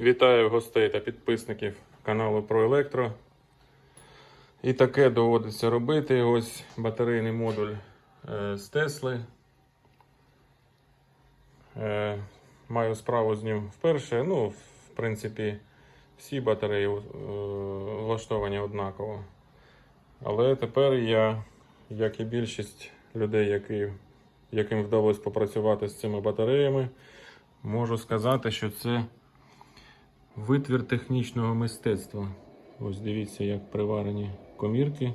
Вітаю гостей та підписників каналу про електро. І таке доводиться робити. Ось батарейний модуль е, з Тесли. Е, маю справу з ним вперше. Ну, в принципі, всі батареї е, влаштовані однаково. Але тепер я, як і більшість людей, які, яким вдалося попрацювати з цими батареями, можу сказати, що це витвір технічного мистецтва. Ось дивіться, як приварені комірки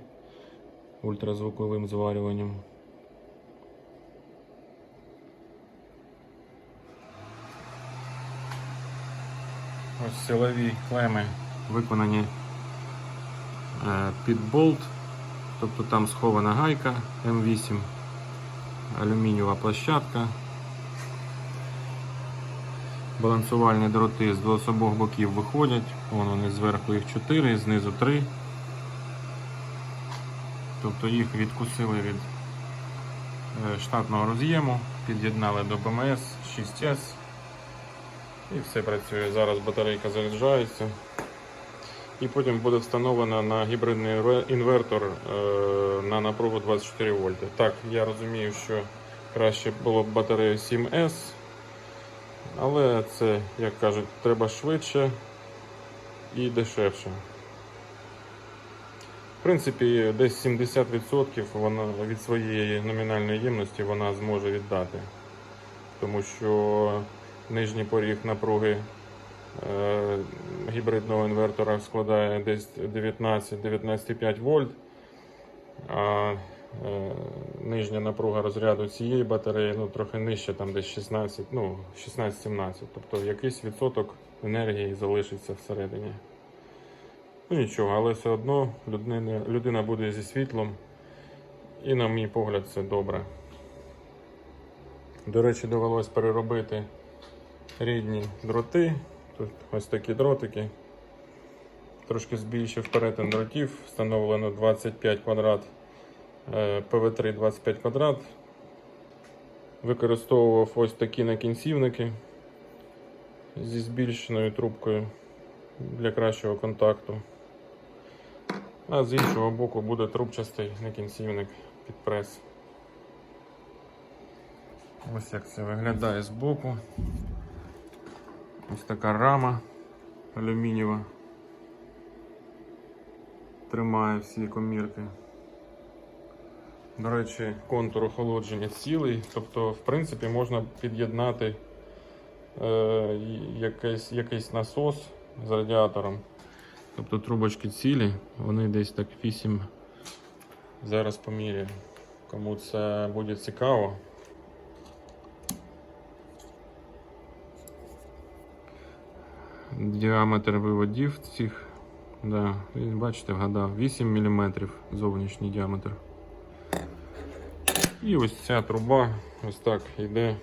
ультразвуковим зварюванням. Ось силові клеми виконані е, під болт, тобто там схована гайка М8, алюмінієва площадка. Балансувальні дроти з обох боків виходять. Вон вони зверху їх 4, знизу 3. Тобто їх відкусили від е, штатного роз'єму, під'єднали до БМС 6С. І все працює. Зараз батарейка заряджається. І потім буде встановлена на гібридний інвертор е, на напругу 24 вольти. Так, я розумію, що краще було б батарею 7С. Але це, як кажуть, треба швидше і дешевше. В принципі, десь 70% вона від своєї номінальної ємності вона зможе віддати. Тому що нижній поріг напруги е, гібридного інвертора складає десь 19-19,5 вольт. А нижня напруга розряду цієї батареї ну, трохи нижче, там десь 16, ну, 16-17. Тобто якийсь відсоток енергії залишиться всередині. Ну нічого, але все одно людина, людина буде зі світлом. І, на мій погляд, це добре. До речі, довелось переробити рідні дроти. Тут ось такі дротики. Трошки збільшив перетин дротів, встановлено 25 квадрат. ПВ3 25 квадрат. Використовував ось такі накінцівники зі збільшеною трубкою для кращого контакту. А з іншого боку буде трубчастий накінцівник під прес. Ось як це виглядає з боку. Ось така рама алюмінієва. Тримає всі комірки. До речі, контур охолодження цілий, тобто, в принципі, можна під'єднати е, якийсь, якийсь насос з радіатором. Тобто трубочки цілі, вони десь так 8. Зараз поміряю. Кому це буде цікаво. Діаметр виводів цих, да, бачите, вгадав, 8 мм зовнішній діаметр. І ось ця труба ось так йде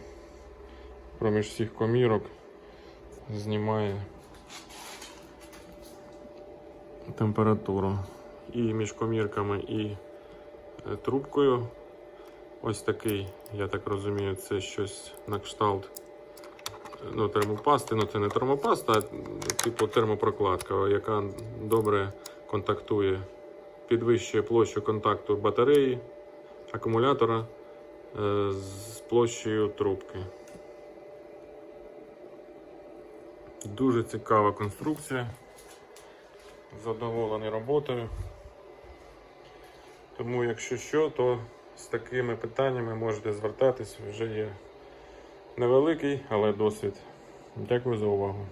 проміж всіх комірок, знімає температуру. І між комірками і е, трубкою. Ось такий, я так розумію, це щось на кшталт ну, термопасти. Ну це не термопаста, а типу термопрокладка, яка добре контактує, підвищує площу контакту батареї акумулятора е, з площею трубки. Дуже цікава конструкція. Задоволений роботою. Тому, якщо що, то з такими питаннями можете звертатись, вже є невеликий, але досвід. Дякую за увагу.